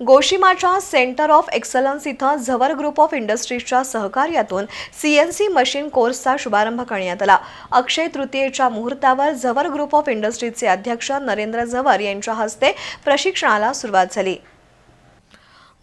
गोशिमाच्या centre of excellence इथं Zawar group of इंडस्ट्रीजच्या सहकार्यातून सीएनसी मशीन कोर्सचा शुभारंभ करण्यात आला. अक्षय तृतीयेच्या मुहूर्तावर झवर ग्रुप ऑफ इंडस्ट्रीजचे अध्यक्ष नरेंद्र झवर यांच्या हस्ते प्रशिक्षणाला सुरुवात झाली.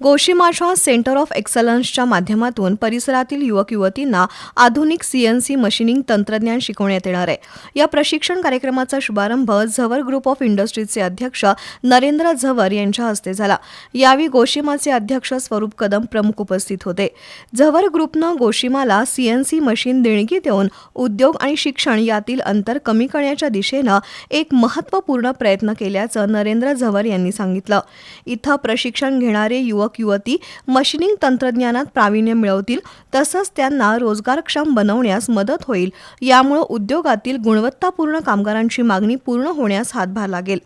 गोशिमाच्या सेंटर ऑफ एक्सलन्सच्या माध्यमातून परिसरातील युवक युवतींना आधुनिक सीएनसी मशिनिंग तंत्रज्ञान शिकवण्यात येणार आहे. या प्रशिक्षण कार्यक्रमाचा शुभारंभ झवर ग्रुप ऑफ इंडस्ट्रीजचे अध्यक्ष नरेंद्र झवर यांच्या हस्ते झाला. यावेळी गोशिमाचे अध्यक्ष स्वरूप कदम प्रमुख उपस्थित होते. झवर ग्रुपनं गोशिमाला सीएनसी मशीन देणगी देऊन उद्योग आणि शिक्षण यातील अंतर कमी करण्याच्या दिशेनं एक महत्त्वपूर्ण प्रयत्न केल्याचं नरेंद्र झवर यांनी सांगितलं. इथं प्रशिक्षण घेणारे युवक युवती मशिनिंग तंत्रज्ञानात प्रावीण्य मिळवतील तसंच त्यांना रोजगारक्षम बनवण्यास मदत होईल. यामुळे उद्योगातील गुणवत्तापूर्ण कामगारांची मागणी पूर्ण होण्यास हातभार लागेल.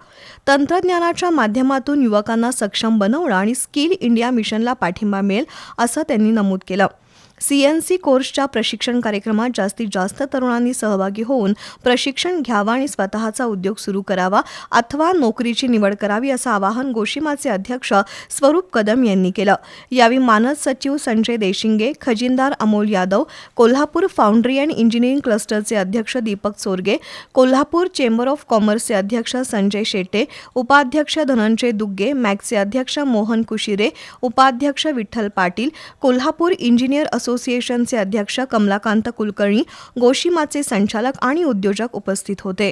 तंत्रज्ञानाच्या माध्यमातून युवकांना सक्षम बनवणं आणि स्किल इंडिया मिशनला पाठिंबा मिळेल असं त्यांनी नमूद केलं. सी एन सी कोर्सच्या प्रशिक्षण कार्यक्रमात जास्तीत जास्त तरुणांनी सहभागी होऊन प्रशिक्षण घ्यावा आणि स्वतःचा उद्योग सुरू करावा अथवा नोकरीची निवड करावी असं आवाहन गोशिमाचे अध्यक्ष स्वरूप कदम यांनी केलं. यावेळी मानद सचिव Sanjay Deshinge खजिनदार Amol Yadav Kolhapur foundry and engineering क्लस्टरचे अध्यक्ष दीपक चोरगे कोल्हापूर चेंबर ऑफ कॉमर्सचे अध्यक्ष संजय शेटे उपाध्यक्ष धनंजय दुग्गे मॅक्सचे अध्यक्ष मोहन कुशिरे उपाध्यक्ष विठ्ठल पाटील कोल्हापूर इंजिनियर असोसिएशनचे अध्यक्ष कमलाकांत कुलकर्णी गोशिमाचे संचालक आणि उद्योजक उपस्थित होते.